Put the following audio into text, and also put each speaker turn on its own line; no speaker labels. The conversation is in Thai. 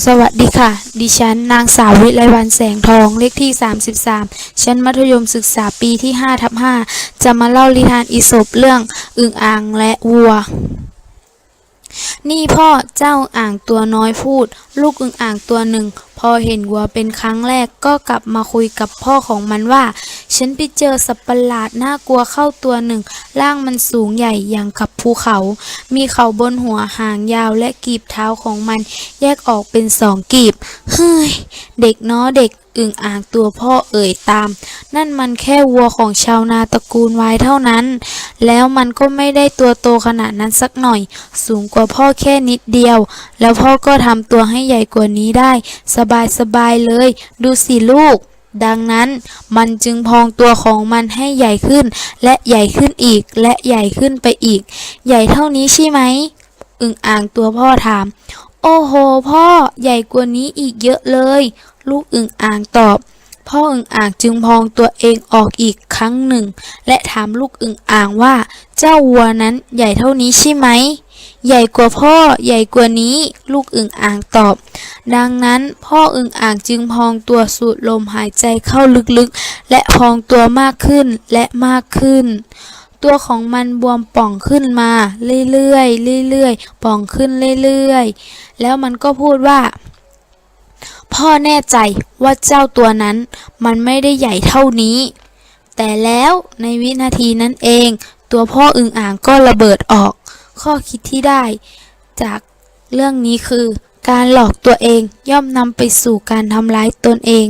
สวัสดีค่ะ ดิฉัน นางสาววิไลวันแสงทอง เลขที่ 33 ชั้นมัธยมศึกษาปีที่5ทับ5จะมาเล่านิทานอีสปเรื่องอึ่งอ่างและวัว นี่พ่อเจ้าอ่างตัวน้อยพูด ลูกอึ่งอ่างตัวหนึ่ง พอเห็นวัวเป็นครั้งแรกก็กลับมาคุยกับพ่อของมันว่า ฉันไปเจอสัตว์ประหลาดน่ากลัวเข้าตัวหนึ่ง ร่างมันสูงใหญ่อย่างกับภูเขา มีเขาบนหัวหางยาวและกีบเท้าของมัน แยกออกเป็นสองกีบ เฮ้ย เด็กนาะเด็ก อึ่งอ่างตัวพ่อเอ่ยตาม นั่นมันแค่วัวของชาวนาตระกูลวายเท่านั้น แล้วมันก็ไม่ได้ตัวโตขนาดนั้นสักหน่อย สูงกว่าพ่อแค่นิดเดียว แล้วพ่อก็ทำตัวให้ใหญ่กว่านี้ได้ สบายสบายเลย ดูสิลูก ดังนั้นมันจึงพองตัวของมันให้ใหญ่ขึ้น และใหญ่ขึ้นอีกและใหญ่ขึ้นไปอีก ใหญ่เท่านี้ใช่ไหม อึ่งอ่างตัวพ่อถาม โอ้โห พ่อใหญ่กว่านี้อีกเยอะเลย ลูกอึ่งอ่างตอบ พ่ออึ่งอ่างจึงพองตัวเองออกอีกครั้งหนึ่ง และถามลูกอึ่งอ่างว่า เจ้าวัวนั้นใหญ่เท่านี้ใช่ไหมใหญ่กว่าพ่อใหญ่กว่านี้ ลูกอึ่งอ่างตอบ ดังนั้นพ่ออึ่งอ่างจึงพองตัวสูดลมหายใจเข้าลึกๆ และพองตัวมากขึ้นและมากขึ้น ตัวของมันบวมป่องขึ้นมา เรื่อยๆเรื่อยๆ ป่องขึ้นเรื่อยๆ แล้วมันก็พูดว่า พ่อแน่ใจว่าเจ้าตัวนั้น มันไม่ได้ใหญ่เท่านี้ แต่แล้วในวินาทีนั้นเอง ตัวพ่ออึงอ่างก็ระเบิดออก ข้อคิดที่ได้ จากเรื่องนี้คือ การหลอกตัวเองย่อมนำไปสู่การทำร้ายตนเอง